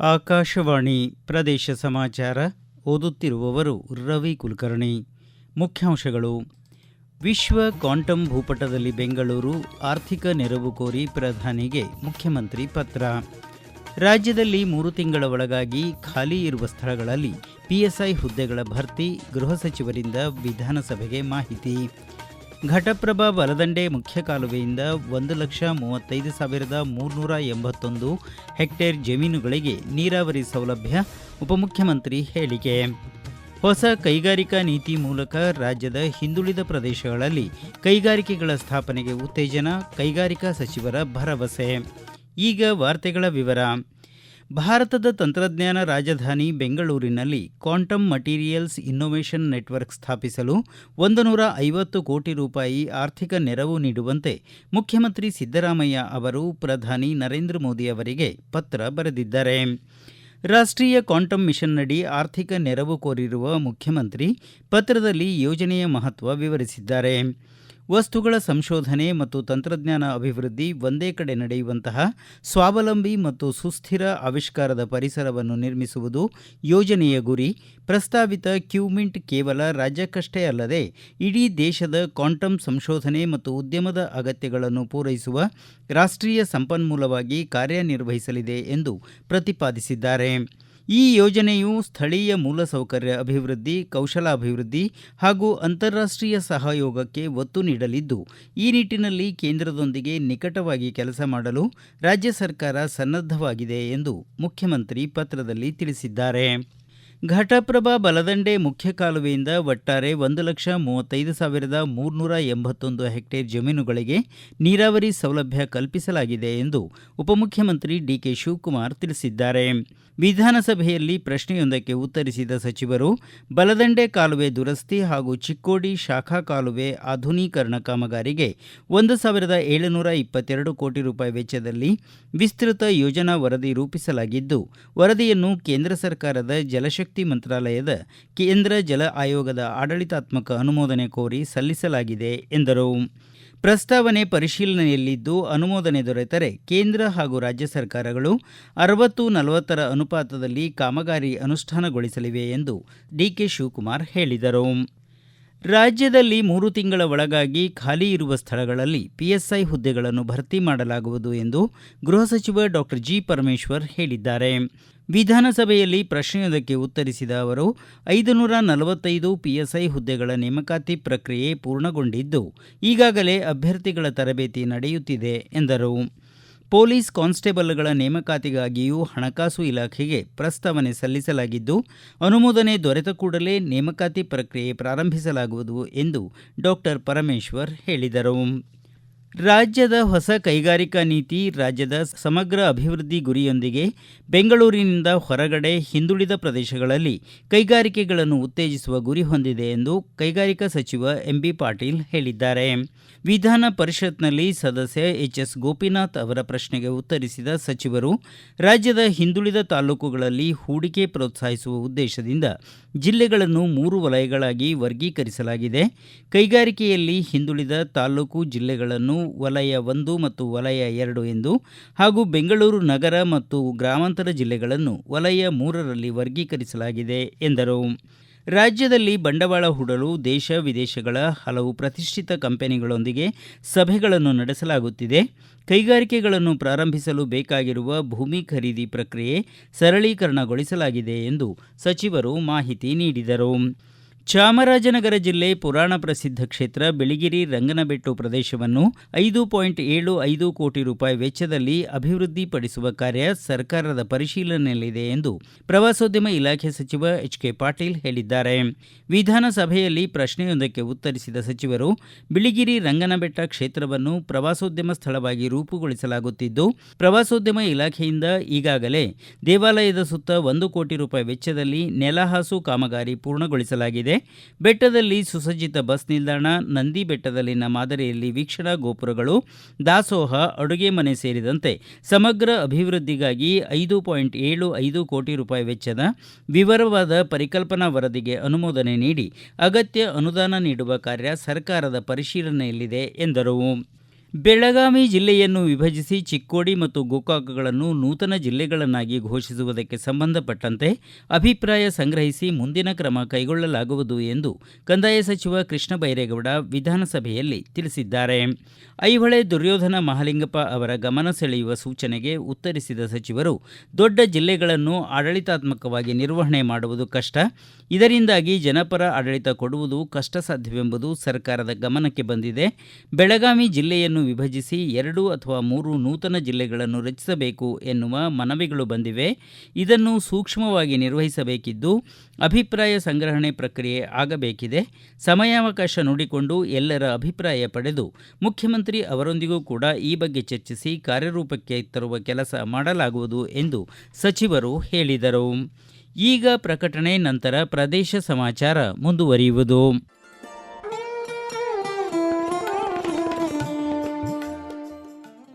ಆಕಾಶವಾಣಿ ಪ್ರದೇಶ ಸಮಾಚಾರ ಓದುತ್ತಿರುವವರು ರವಿ ಕುಲಕರ್ಣಿ. ಮುಖ್ಯಾಂಶಗಳು. ವಿಶ್ವ ಕ್ವಾಂಟಮ್ ಭೂಪಟದಲ್ಲಿ ಬೆಂಗಳೂರು ಆರ್ಥಿಕ ನೆರವು ಕೋರಿ ಪ್ರಧಾನಿಗೆ ಮುಖ್ಯಮಂತ್ರಿ ಪತ್ರ. ರಾಜ್ಯದಲ್ಲಿ ಮೂರು ತಿಂಗಳ ಒಳಗಾಗಿ ಖಾಲಿ ಇರುವ ಸ್ಥಳಗಳಲ್ಲಿ ಪಿಎಸ್ಐ ಹುದ್ದೆಗಳ ಭರ್ತಿ ಗೃಹ ಸಚಿವರಿಂದ ವಿಧಾನಸಭೆಗೆ ಮಾಹಿತಿ. ಘಟಪ್ರಭಾ ಬಲದಂಡೆ ಮುಖ್ಯ ಕಾಲುವೆಯಿಂದ ಒಂದು ಲಕ್ಷ ಮೂವತ್ತೈದು ಸಾವಿರದ ಮೂರುನೂರ ಎಂಬತ್ತೊಂದು ಹೆಕ್ಟೇರ್ ಜಮೀನುಗಳಿಗೆ ನೀರಾವರಿ ಸೌಲಭ್ಯ, ಉಪಮುಖ್ಯಮಂತ್ರಿ ಹೇಳಿಕೆ. ಹೊಸ ಕೈಗಾರಿಕಾ ನೀತಿ ಮೂಲಕ ರಾಜ್ಯದ ಹಿಂದುಳಿದ ಪ್ರದೇಶಗಳಲ್ಲಿ ಕೈಗಾರಿಕೆಗಳ ಸ್ಥಾಪನೆಗೆ ಉತ್ತೇಜನ, ಕೈಗಾರಿಕಾ ಸಚಿವರ ಭರವಸೆ. ಈಗ ವಾರ್ತೆಗಳ ವಿವರ. ಭಾರತದ ತಂತ್ರಜ್ಞಾನ ರಾಜಧಾನಿ ಬೆಂಗಳೂರಿನಲ್ಲಿ ಕ್ವಾಂಟಮ್ ಮಟೀರಿಯಲ್ಸ್ ಇನ್ನೋವೇಷನ್ ನೆಟ್ವರ್ಕ್ ಸ್ಥಾಪಿಸಲು ಒಂದು ನೂರ ಐವತ್ತು ಕೋಟಿ ರೂಪಾಯಿ ಆರ್ಥಿಕ ನೆರವು ನೀಡುವಂತೆ ಮುಖ್ಯಮಂತ್ರಿ ಸಿದ್ದರಾಮಯ್ಯ ಅವರು ಪ್ರಧಾನಿ ನರೇಂದ್ರ ಮೋದಿ ಅವರಿಗೆ ಪತ್ರ ಬರೆದಿದ್ದಾರೆ. ರಾಷ್ಟ್ರೀಯ ಕ್ವಾಂಟಮ್ ಮಿಷನ್ನಡಿ ಆರ್ಥಿಕ ನೆರವು ಕೋರಿರುವ ಮುಖ್ಯಮಂತ್ರಿ ಪತ್ರದಲ್ಲಿ ಯೋಜನೆಯ ಮಹತ್ವ ವಿವರಿಸಿದ್ದಾರೆ. ವಸ್ತುಗಳ ಸಂಶೋಧನೆ ಮತ್ತು ತಂತ್ರಜ್ಞಾನ ಅಭಿವೃದ್ಧಿ ಒಂದೇ ಕಡೆ ನಡೆಯುವಂತಹ ಸ್ವಾವಲಂಬಿ ಮತ್ತು ಸುಸ್ಥಿರ ಆವಿಷ್ಕಾರದ ಪರಿಸರವನ್ನು ನಿರ್ಮಿಸುವುದು ಯೋಜನೆಯ ಗುರಿ. ಪ್ರಸ್ತಾವಿತ ಕ್ಯೂಮಿಂಟ್ ಕೇವಲ ರಾಜ್ಯಕ್ಕಷ್ಟೇ ಅಲ್ಲದೆ, ಇಡೀ ದೇಶದ ಕ್ವಾಂಟಮ್ ಸಂಶೋಧನೆ ಮತ್ತು ಉದ್ಯಮದ ಅಗತ್ಯಗಳನ್ನು ಪೂರೈಸುವ ರಾಷ್ಟ್ರೀಯ ಸಂಪನ್ಮೂಲವಾಗಿ ಕಾರ್ಯನಿರ್ವಹಿಸಲಿದೆ ಎಂದು ಪ್ರತಿಪಾದಿಸಿದ್ದಾರೆ. ಈ ಯೋಜನೆಯು ಸ್ಥಳೀಯ ಮೂಲಸೌಕರ್ಯ ಅಭಿವೃದ್ಧಿ, ಕೌಶಲಾಭಿವೃದ್ಧಿ ಹಾಗೂ ಅಂತಾರಾಷ್ಟ್ರೀಯ ಸಹಯೋಗಕ್ಕೆ ಒತ್ತು ನೀಡಲಿದ್ದು, ಈ ನಿಟ್ಟಿನಲ್ಲಿ ಕೇಂದ್ರದೊಂದಿಗೆ ನಿಕಟವಾಗಿ ಕೆಲಸ ಮಾಡಲು ರಾಜ್ಯ ಸರ್ಕಾರ ಸನ್ನದ್ಧವಾಗಿದೆ ಎಂದು ಮುಖ್ಯಮಂತ್ರಿ ಪತ್ರದಲ್ಲಿ ತಿಳಿಸಿದ್ದಾರೆ. ಘಟಪ್ರಭಾ ಬಲದಂಡೆ ಮುಖ್ಯ ಕಾಲುವೆಯಿಂದ ಒಟ್ಟಾರೆ ಒಂದು ಲಕ್ಷ ಮೂವತ್ತೈದು ಸಾವಿರದ ಮೂರುನೂರ ಎಂಬತ್ತೊಂದು ಹೆಕ್ಟೇರ್ ಜಮೀನುಗಳಿಗೆ ನೀರಾವರಿ ಸೌಲಭ್ಯ ಕಲ್ಪಿಸಲಾಗಿದೆ ಎಂದು ಉಪಮುಖ್ಯಮಂತ್ರಿ ಡಿಕೆ ಶಿವಕುಮಾರ್ ತಿಳಿಸಿದ್ದಾರೆ. ವಿಧಾನಸಭೆಯಲ್ಲಿ ಪ್ರಶ್ನೆಯೊಂದಕ್ಕೆ ಉತ್ತರಿಸಿದ ಸಚಿವರು, ಬಲದಂಡೆ ಕಾಲುವೆ ದುರಸ್ತಿ ಹಾಗೂ ಚಿಕ್ಕೋಡಿ ಶಾಖಾ ಕಾಲುವೆ ಆಧುನೀಕರಣ ಕಾಮಗಾರಿಗೆ ಒಂದು ಸಾವಿರದ ಏಳುನೂರ ಇಪ್ಪತ್ತೆರಡು ಕೋಟಿ ರೂಪಾಯಿ ವೆಚ್ಚದಲ್ಲಿ ವಿಸ್ತೃತ ಯೋಜನಾ ವರದಿ ರೂಪಿಸಲಾಗಿದ್ದು, ವರದಿಯನ್ನು ಕೇಂದ್ರ ಸರ್ಕಾರದ ಜಲಶಕ್ತಿ ಮಂತ್ರಾಲಯದ ಕೇಂದ್ರ ಜಲ ಆಯೋಗದ ಆಡಳಿತಾತ್ಮಕ ಅನುಮೋದನೆ ಕೋರಿ ಸಲ್ಲಿಸಲಾಗಿದೆ ಎಂದರು. ಪ್ರಸ್ತಾವನೆ ಪರಿಶೀಲನೆಯಲ್ಲಿದ್ದು ಅನುಮೋದನೆ ದೊರೆತರೆ ಕೇಂದ್ರ ಹಾಗೂ ರಾಜ್ಯ ಸರ್ಕಾರಗಳು ಅರವತ್ತು ನಲವತ್ತರ ಅನುಪಾತದಲ್ಲಿ ಕಾಮಗಾರಿ ಅನುಷ್ಠಾನಗೊಳಿಸಲಿವೆ ಎಂದು ಡಿಕೆ ಶಿವಕುಮಾರ್ ಹೇಳಿದರು. ರಾಜ್ಯದಲ್ಲಿ ಮೂರು ತಿಂಗಳ ಒಳಗಾಗಿ ಖಾಲಿ ಇರುವ ಸ್ಥಳಗಳಲ್ಲಿ ಪಿಎಸ್ಐ ಹುದ್ದೆಗಳನ್ನು ಭರ್ತಿ ಮಾಡಲಾಗುವುದು ಎಂದು ಗೃಹ ಸಚಿವ ಡಾಕ್ಟರ್ ಜಿ ಪರಮೇಶ್ವರ್ ಹೇಳಿದ್ದಾರೆ. ವಿಧಾನಸಭೆಯಲ್ಲಿ ಪ್ರಶ್ನೆಯೊಂದಕ್ಕೆ ಉತ್ತರಿಸಿದ ಅವರು, ಐದುನೂರ ನಲವತ್ತೈದು ಪಿಎಸ್ಐ ಹುದ್ದೆಗಳ ನೇಮಕಾತಿ ಪ್ರಕ್ರಿಯೆ ಪೂರ್ಣಗೊಂಡಿದ್ದು, ಈಗಾಗಲೇ ಅಭ್ಯರ್ಥಿಗಳ ತರಬೇತಿ ನಡೆಯುತ್ತಿದೆ ಎಂದರು. ಪೊಲೀಸ್ ಕಾನ್ಸ್ಟೇಬಲ್ಗಳ ನೇಮಕಾತಿಗಾಗಿಯೂ ಹಣಕಾಸು ಇಲಾಖೆಗೆ ಪ್ರಸ್ತಾವನೆ ಸಲ್ಲಿಸಲಾಗಿದ್ದು, ಅನುಮೋದನೆ ದೊರೆತ ಕೂಡಲೇ ನೇಮಕಾತಿ ಪ್ರಕ್ರಿಯೆ ಪ್ರಾರಂಭಿಸಲಾಗುವುದು ಎಂದು ಡಾಕ್ಟರ್ ಪರಮೇಶ್ವರ್ ಹೇಳಿದರು. ರಾಜ್ಯದ ಹೊಸ ಕೈಗಾರಿಕಾ ನೀತಿ, ರಾಜ್ಯದ ಸಮಗ್ರ ಅಭಿವೃದ್ಧಿ ಗುರಿಯೊಂದಿಗೆ ಬೆಂಗಳೂರಿನಿಂದ ಹೊರಗಡೆ ಹಿಂದುಳಿದ ಪ್ರದೇಶಗಳಲ್ಲಿ ಕೈಗಾರಿಕೆಗಳನ್ನು ಉತ್ತೇಜಿಸುವ ಗುರಿ ಹೊಂದಿದೆ ಎಂದು ಕೈಗಾರಿಕಾ ಸಚಿವ ಎಂಬಿ ಪಾಟೀಲ್ ಹೇಳಿದ್ದಾರೆ. ವಿಧಾನ ಪರಿಷತ್ನಲ್ಲಿ ಸದಸ್ಯ ಎಚ್ ಎಸ್ ಗೋಪಿನಾಥ್ ಅವರ ಪ್ರಶ್ನೆಗೆ ಉತ್ತರಿಸಿದ ಸಚಿವರು, ರಾಜ್ಯದ ಹಿಂದುಳಿದ ತಾಲೂಕುಗಳಲ್ಲಿ ಹೂಡಿಕೆ ಪ್ರೋತ್ಸಾಹಿಸುವ ಉದ್ದೇಶದಿಂದ ಜಿಲ್ಲೆಗಳನ್ನು ಮೂರು ವಲಯಗಳಾಗಿ ವರ್ಗೀಕರಿಸಲಾಗಿದೆ. ಕೈಗಾರಿಕೆಯಲ್ಲಿ ಹಿಂದುಳಿದ ತಾಲೂಕು ಜಿಲ್ಲೆಗಳನ್ನು ವಲಯ ಒಂದು ಮತ್ತು ವಲಯ ಎರಡು ಎಂದು ಹಾಗೂ ಬೆಂಗಳೂರು ನಗರ ಮತ್ತು ಗ್ರಾಮಾಂತರ ಜಿಲ್ಲೆಗಳನ್ನು ವಲಯ ಮೂರರಲ್ಲಿ ವರ್ಗೀಕರಿಸಲಾಗಿದೆ ಎಂದರು. ರಾಜ್ಯದಲ್ಲಿ ಬಂಡವಾಳ ಹೂಡಲು ದೇಶ ವಿದೇಶಗಳ ಹಲವು ಪ್ರತಿಷ್ಠಿತ ಕಂಪನಿಗಳೊಂದಿಗೆ ಸಭೆಗಳನ್ನು ನಡೆಸಲಾಗುತ್ತಿದೆ. ಕೈಗಾರಿಕೆಗಳನ್ನು ಪ್ರಾರಂಭಿಸಲು ಬೇಕಾಗಿರುವ ಭೂಮಿ ಖರೀದಿ ಪ್ರಕ್ರಿಯೆ ಸರಳೀಕರಣಗೊಳಿಸಲಾಗಿದೆ ಎಂದು ಸಚಿವರು ಮಾಹಿತಿ ನೀಡಿದರು. ಚಾಮರಾಜನಗರ ಜಿಲ್ಲೆ ಪುರಾಣ ಪ್ರಸಿದ್ಧ ಕ್ಷೇತ್ರ ಬಿಳಿಗಿರಿ ರಂಗನಬೆಟ್ಟು ಪ್ರದೇಶವನ್ನು ಐದು ಪಾಯಿಂಟ್ ಏಳು ಐದು ಕೋಟಿ ರೂಪಾಯಿ ವೆಚ್ಚದಲ್ಲಿ ಅಭಿವೃದ್ಧಿಪಡಿಸುವ ಕಾರ್ಯ ಸರ್ಕಾರದ ಪರಿಶೀಲನೆಯಲ್ಲಿದೆ ಎಂದು ಪ್ರವಾಸೋದ್ಯಮ ಇಲಾಖೆ ಸಚಿವ ಎಚ್ ಕೆ ಪಾಟೀಲ್ ಹೇಳಿದ್ದಾರೆ. ವಿಧಾನಸಭೆಯಲ್ಲಿ ಪ್ರಶ್ನೆಯೊಂದಕ್ಕೆ ಉತ್ತರಿಸಿದ ಸಚಿವರು, ಬಿಳಿಗಿರಿ ರಂಗನಬೆಟ್ಟ ಕ್ಷೇತ್ರವನ್ನು ಪ್ರವಾಸೋದ್ಯಮ ಸ್ಥಳವಾಗಿ ರೂಪುಗೊಳಿಸಲಾಗುತ್ತಿದ್ದು, ಪ್ರವಾಸೋದ್ಯಮ ಇಲಾಖೆಯಿಂದ ಈಗಾಗಲೇ ದೇವಾಲಯದ ಸುತ್ತ ಒಂದು ಕೋಟಿ ರೂಪಾಯಿ ವೆಚ್ಚದಲ್ಲಿ ನೆಲಹಾಸು ಕಾಮಗಾರಿ ಪೂರ್ಣಗೊಳಿಸಲಾಗಿದೆ. ಬೆಟ್ಟದಲ್ಲಿ ಸುಸಜ್ಜಿತ ಬಸ್ ನಿಲ್ದಾಣ, ನಂದಿ ಬೆಟ್ಟದಲ್ಲಿನ ಮಾದರಿಯಲ್ಲಿ ವೀಕ್ಷಣಾ ಗೋಪುರಗಳು, ದಾಸೋಹ, ಅಡುಗೆ ಮನೆ ಸೇರಿದಂತೆ ಸಮಗ್ರ ಅಭಿವೃದ್ಧಿಗಾಗಿ ಐದು ಪಾಯಿಂಟ್ ಏಳು ಐದು ಕೋಟಿ ರೂಪಾಯಿ ವೆಚ್ಚದ ವಿವರವಾದ ಪರಿಕಲ್ಪನಾ ವರದಿಗೆ ಅನುಮೋದನೆ ನೀಡಿ ಅಗತ್ಯ ಅನುದಾನ ನೀಡುವ ಕಾರ್ಯ ಸರ್ಕಾರದ ಪರಿಶೀಲನೆಯಲ್ಲಿದೆ ಎಂದರು. ಬೆಳಗಾವಿ ಜಿಲ್ಲೆಯನ್ನು ವಿಭಜಿಸಿ ಚಿಕ್ಕೋಡಿ ಮತ್ತು ಗೋಕಾಕಗಳನ್ನು ನೂತನ ಜಿಲ್ಲೆಗಳನ್ನಾಗಿ ಘೋಷಿಸುವುದಕ್ಕೆ ಸಂಬಂಧಪಟ್ಟಂತೆ ಅಭಿಪ್ರಾಯ ಸಂಗ್ರಹಿಸಿ ಮುಂದಿನ ಕ್ರಮ ಕೈಗೊಳ್ಳಲಾಗುವುದು ಎಂದು ಕಂದಾಯ ಸಚಿವ ಕೃಷ್ಣ ಬೈರೇಗೌಡ ವಿಧಾನಸಭೆಯಲ್ಲಿ ತಿಳಿಸಿದ್ದಾರೆ. ಐಹೊಳೆ ದುರ್ಯೋಧನ ಮಹಾಲಿಂಗಪ್ಪ ಅವರ ಗಮನ ಸೆಳೆಯುವ ಸೂಚನೆಗೆ ಉತ್ತರಿಸಿದ ಸಚಿವರು, ದೊಡ್ಡ ಜಿಲ್ಲೆಗಳನ್ನು ಆಡಳಿತಾತ್ಮಕವಾಗಿ ನಿರ್ವಹಣೆ ಮಾಡುವುದು ಕಷ್ಟ. ಇದರಿಂದಾಗಿ ಜನಪರ ಆಡಳಿತ ಕೊಡುವುದು ಕಷ್ಟ ಸಾಧ್ಯವೆಂಬುದು ಸರ್ಕಾರದ ಗಮನಕ್ಕೆ ಬಂದಿದೆ. ಬೆಳಗಾವಿ ಜಿಲ್ಲೆಯನ್ನು ವಿಭಜಿಸಿ ಎರಡು ಅಥವಾ ಮೂರು ನೂತನ ಜಿಲ್ಲೆಗಳನ್ನು ರಚಿಸಬೇಕು ಎನ್ನುವ ಮನವಿಗಳು ಬಂದಿವೆ. ಇದನ್ನು ಸೂಕ್ಷ್ಮವಾಗಿ ನಿರ್ವಹಿಸಬೇಕಿದ್ದು ಅಭಿಪ್ರಾಯ ಸಂಗ್ರಹಣೆ ಪ್ರಕ್ರಿಯೆ ಆಗಬೇಕಿದೆ. ಸಮಯಾವಕಾಶ ನೋಡಿಕೊಂಡು ಎಲ್ಲರ ಅಭಿಪ್ರಾಯ ಪಡೆದು ಮುಖ್ಯಮಂತ್ರಿ ಅವರೊಂದಿಗೂ ಕೂಡ ಈ ಬಗ್ಗೆ ಚರ್ಚಿಸಿ ಕಾರ್ಯರೂಪಕ್ಕೆ ತರುವ ಕೆಲಸ ಮಾಡಲಾಗುವುದು ಎಂದು ಸಚಿವರು ಹೇಳಿದರು. ಈಗ ಪ್ರಕಟಣೆ ನಂತರ ಪ್ರದೇಶ ಸಮಾಚಾರ ಮುಂದುವರಿಯುವುದು.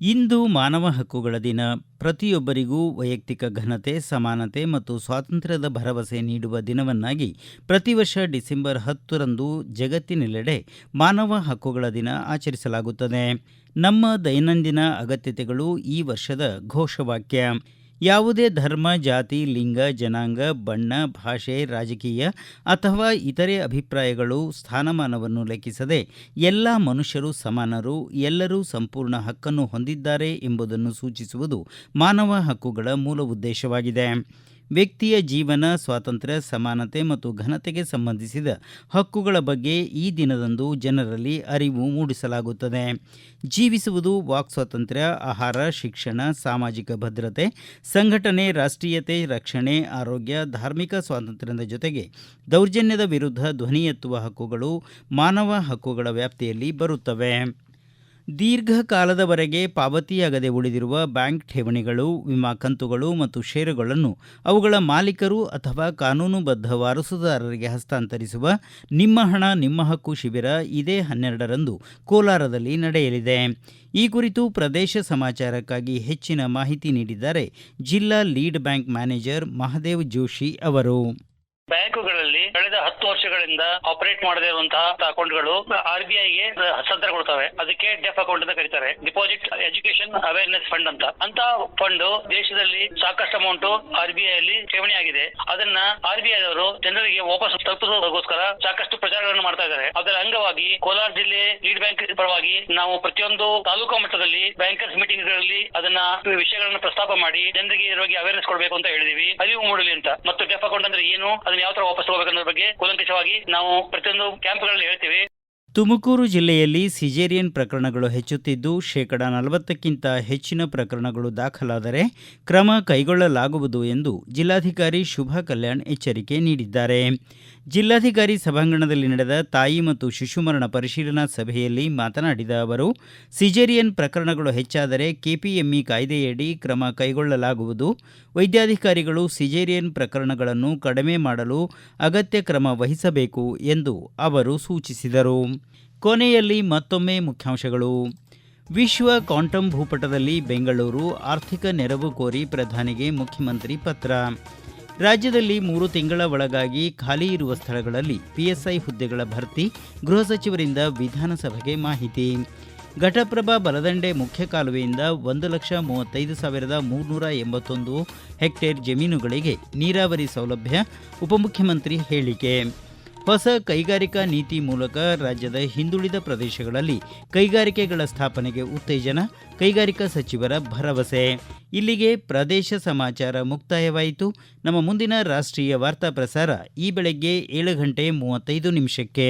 ಇಂದು ಮಾನವ ಹಕ್ಕುಗಳ ದಿನ. ಪ್ರತಿಯೊಬ್ಬರಿಗೂ ವೈಯಕ್ತಿಕ ಘನತೆ, ಸಮಾನತೆ ಮತ್ತು ಸ್ವಾತಂತ್ರ್ಯದ ಭರವಸೆ ನೀಡುವ ದಿನವನ್ನಾಗಿ ಪ್ರತಿ ವರ್ಷ ಡಿಸೆಂಬರ್ ಹತ್ತರಂದು ಜಗತ್ತಿನೆಲ್ಲೆಡೆ ಮಾನವ ಹಕ್ಕುಗಳ ದಿನ ಆಚರಿಸಲಾಗುತ್ತದೆ. ನಮ್ಮ ದೈನಂದಿನ ಅಗತ್ಯತೆಗಳು ಈ ವರ್ಷದ ಘೋಷವಾಕ್ಯ. ಯಾವುದೇ ಧರ್ಮ, ಜಾತಿ, ಲಿಂಗ, ಜನಾಂಗ, ಬಣ್ಣ, ಭಾಷೆ, ರಾಜಕೀಯ ಅಥವಾ ಇತರೆ ಅಭಿಪ್ರಾಯಗಳು ಸ್ಥಾನಮಾನವನ್ನು ಲೆಕ್ಕಿಸದೆ ಎಲ್ಲ ಮನುಷ್ಯರು ಸಮಾನರು, ಎಲ್ಲರೂ ಸಂಪೂರ್ಣ ಹಕ್ಕನ್ನು ಹೊಂದಿದ್ದಾರೆ ಎಂಬುದನ್ನು ಸೂಚಿಸುವುದು ಮಾನವ ಹಕ್ಕುಗಳ ಮೂಲ ಉದ್ದೇಶವಾಗಿದೆ. ವ್ಯಕ್ತಿಯ ಜೀವನ, ಸ್ವಾತಂತ್ರ್ಯ, ಸಮಾನತೆ ಮತ್ತು ಘನತೆಗೆ ಸಂಬಂಧಿಸಿದ ಹಕ್ಕುಗಳ ಬಗ್ಗೆ ಈ ದಿನದಂದು ಜನರಲ್ಲಿ ಅರಿವು ಮೂಡಿಸಲಾಗುತ್ತದೆ. ಜೀವಿಸುವುದು ವಾಕ್ ಸ್ವಾತಂತ್ರ್ಯ, ಆಹಾರ, ಶಿಕ್ಷಣ, ಸಾಮಾಜಿಕ ಭದ್ರತೆ, ಸಂಘಟನೆ, ರಾಷ್ಟ್ರೀಯತೆ, ರಕ್ಷಣೆ, ಆರೋಗ್ಯ, ಧಾರ್ಮಿಕ ಸ್ವಾತಂತ್ರ್ಯದ ಜೊತೆಗೆ ದೌರ್ಜನ್ಯದ ವಿರುದ್ಧ ಧ್ವನಿ ಎತ್ತುವ ಹಕ್ಕುಗಳು ಮಾನವ ಹಕ್ಕುಗಳ ವ್ಯಾಪ್ತಿಯಲ್ಲಿ ಬರುತ್ತವೆ. ದೀರ್ಘಕಾಲದವರೆಗೆ ಪಾವತಿಯಾಗದೆ ಉಳಿದಿರುವ ಬ್ಯಾಂಕ್ ಠೇವಣಿಗಳು, ವಿಮಾ ಕಂತುಗಳು ಮತ್ತು ಷೇರುಗಳನ್ನು ಅವುಗಳ ಮಾಲೀಕರು ಅಥವಾ ಕಾನೂನುಬದ್ಧ ವಾರಸುದಾರರಿಗೆ ಹಸ್ತಾಂತರಿಸುವ ನಿಮ್ಮ ಹಣ, ನಿಮ್ಮ ಹಕ್ಕು ಶಿಬಿರ ಇದೇ ಹನ್ನೆರಡರಂದು ಕೋಲಾರದಲ್ಲಿ ನಡೆಯಲಿದೆ. ಈ ಕುರಿತು ಪ್ರದೇಶ ಸಮಾಚಾರಕ್ಕಾಗಿ ಹೆಚ್ಚಿನ ಮಾಹಿತಿ ನೀಡಿದ್ದಾರೆ ಜಿಲ್ಲಾ lead bank manager Mahadev Joshi ಅವರು. ಬ್ಯಾಂಕುಗಳಲ್ಲಿ ಕಳೆದ ಹತ್ತು ವರ್ಷಗಳಿಂದ ಆಪರೇಟ್ ಮಾಡದೇ ಇರುವಂತಹ ಅಕೌಂಟ್ಗಳು ಆರ್ ಬಿ ಐಗೆ ಹಸ್ತಾಂತರಗೊಳ್ತವೆ ಅದಕ್ಕೆ ಡೆಫ್ ಅಕೌಂಟ್ ಅಂತ ಕರೀತಾರೆ. ಡಿಪಾಸಿಟ್ ಎಜುಕೇಶನ್ ಅವೇರ್ನೆಸ್ ಫಂಡ್ ಅಂತ. ಅಂತ ಫಂಡ್ ದೇಶದಲ್ಲಿ ಸಾಕಷ್ಟು ಅಮೌಂಟ್ ಆರ್ ಬಿ ಐ ಅಲ್ಲಿ ಠೇವಣಿ ಆಗಿದೆ. ಅದನ್ನ ಆರ್ ಬಿ ಐ ಅವರು ಜನರಿಗೆ ವಾಪಸ್ ತಲುಪಿಸೋದಕ್ಕೋಸ್ಕರ ಸಾಕಷ್ಟು ಪ್ರಚಾರಗಳನ್ನು ಮಾಡ್ತಾ ಇದ್ದಾರೆ. ಅದರ ಅಂಗವಾಗಿ ಕೋಲಾರ ಜಿಲ್ಲೆ ಲೀಡ್ ಬ್ಯಾಂಕ್ ಪರವಾಗಿ ನಾವು ಪ್ರತಿಯೊಂದು ತಾಲೂಕಾ ಮಟ್ಟದಲ್ಲಿ ಬ್ಯಾಂಕರ್ಸ್ ಮೀಟಿಂಗ್ಗಳಲ್ಲಿ ಅದನ್ನ ವಿಷಯಗಳನ್ನು ಪ್ರಸ್ತಾಪ ಮಾಡಿ ಜನರಿಗೆ ಇದ್ರ ಬಗ್ಗೆ ಅವೇರ್ನೆಸ್ ಕೊಡಬೇಕು ಅಂತ ಹೇಳಿದೀವಿ. ಅರಿವು ಮೂಡಲಿ ಅಂತ. ಮತ್ತು ಡೆಫ್ ಅಕೌಂಟ್ ಅಂದ್ರೆ ಏನು, ಅದನ್ನ ಯಾವ ತರ ವಾಪಸ್ ಹೋಗಬೇಕು ಅನ್ನೋದ್ರ ಬಗ್ಗೆ ಕೂಲಂಕಷವಾಗಿ ನಾವು ಪ್ರತಿಯೊಂದು ಕ್ಯಾಂಪ್ಗಳಲ್ಲಿ ಹೇಳ್ತೀವಿ. ತುಮಕೂರು ಜಿಲ್ಲೆಯಲ್ಲಿ ಸಿಜೇರಿಯನ್ ಪ್ರಕರಣಗಳು ಹೆಚ್ಚುತ್ತಿದ್ದು, ಶೇಕಡ ನಲವತ್ತಕ್ಕಿಂತ ಹೆಚ್ಚಿನ ಪ್ರಕರಣಗಳು ದಾಖಲಾದರೆ ಕ್ರಮ ಕೈಗೊಳ್ಳಲಾಗುವುದು ಎಂದು ಜಿಲ್ಲಾಧಿಕಾರಿ ಶುಭಾ ಕಲ್ಯಾಣ್ ಎಚ್ಚರಿಕೆ ನೀಡಿದ್ದಾರೆ. ಜಿಲ್ಲಾಧಿಕಾರಿ ಸಭಾಂಗಣದಲ್ಲಿ ನಡೆದ ತಾಯಿ ಮತ್ತು ಶಿಶು ಮರಣ ಪರಿಶೀಲನಾ ಸಭೆಯಲ್ಲಿ ಮಾತನಾಡಿದ ಅವರು, ಸಿಜೇರಿಯನ್ ಪ್ರಕರಣಗಳು ಹೆಚ್ಚಾದರೆ ಕೆಪಿಎಂಇ ಕಾಯ್ದೆಯಡಿ ಕ್ರಮ ಕೈಗೊಳ್ಳಲಾಗುವುದು. ವೈದ್ಯಾಧಿಕಾರಿಗಳು ಸಿಜೇರಿಯನ್ ಪ್ರಕರಣಗಳನ್ನು ಕಡಿಮೆ ಮಾಡಲು ಅಗತ್ಯ ಕ್ರಮ ವಹಿಸಬೇಕು ಎಂದು ಅವರು ಸೂಚಿಸಿದರು. ಕೊನೆಯಲ್ಲಿ ಮತ್ತೊಮ್ಮೆ ಮುಖ್ಯಾಂಶಗಳು. ವಿಶ್ವ ಕ್ವಾಂಟಮ್ ಭೂಪಟದಲ್ಲಿ ಬೆಂಗಳೂರು ಆರ್ಥಿಕ ನೆರವು ಕೋರಿ ಪ್ರಧಾನಿಗೆ ಮುಖ್ಯಮಂತ್ರಿ ಪತ್ರ. ರಾಜ್ಯದಲ್ಲಿ ಮೂರು ತಿಂಗಳ ಒಳಗಾಗಿ ಖಾಲಿ ಇರುವ ಸ್ಥಳಗಳಲ್ಲಿ ಪಿಎಸ್ಐ ಹುದ್ದೆಗಳ ಭರ್ತಿ, ಗೃಹ ಸಚಿವರಿಂದ ವಿಧಾನಸಭೆಗೆ ಮಾಹಿತಿ. ಘಟಪ್ರಭಾ ಬಲದಂಡೆ ಮುಖ್ಯ ಕಾಲುವೆಯಿಂದ ಒಂದು ಲಕ್ಷ ಮೂವತ್ತೈದು ಸಾವಿರದ ಮೂರುನೂರ ಎಂಬತ್ತೊಂದು ಹೆಕ್ಟೇರ್ ಜಮೀನುಗಳಿಗೆ ನೀರಾವರಿ ಸೌಲಭ್ಯ, ಉಪಮುಖ್ಯಮಂತ್ರಿ ಹೇಳಿಕೆ. ಹೊಸ ಕೈಗಾರಿಕಾ ನೀತಿ ಮೂಲಕ ರಾಜ್ಯದ ಹಿಂದುಳಿದ ಪ್ರದೇಶಗಳಲ್ಲಿ ಕೈಗಾರಿಕೆಗಳ ಸ್ಥಾಪನೆಗೆ ಉತ್ತೇಜನ, ಕೈಗಾರಿಕಾ ಸಚಿವರ ಭರವಸೆ. ಇಲ್ಲಿಗೆ ಪ್ರದೇಶ ಸಮಾಚಾರ ಮುಕ್ತಾಯವಾಯಿತು. ನಮ್ಮ ಮುಂದಿನ ರಾಷ್ಟ್ರೀಯ ವಾರ್ತಾ ಪ್ರಸಾರ ಈ ಬೆಳಗ್ಗೆ ಏಳು ಗಂಟೆ ಮೂವತ್ತೈದು ನಿಮಿಷಕ್ಕೆ.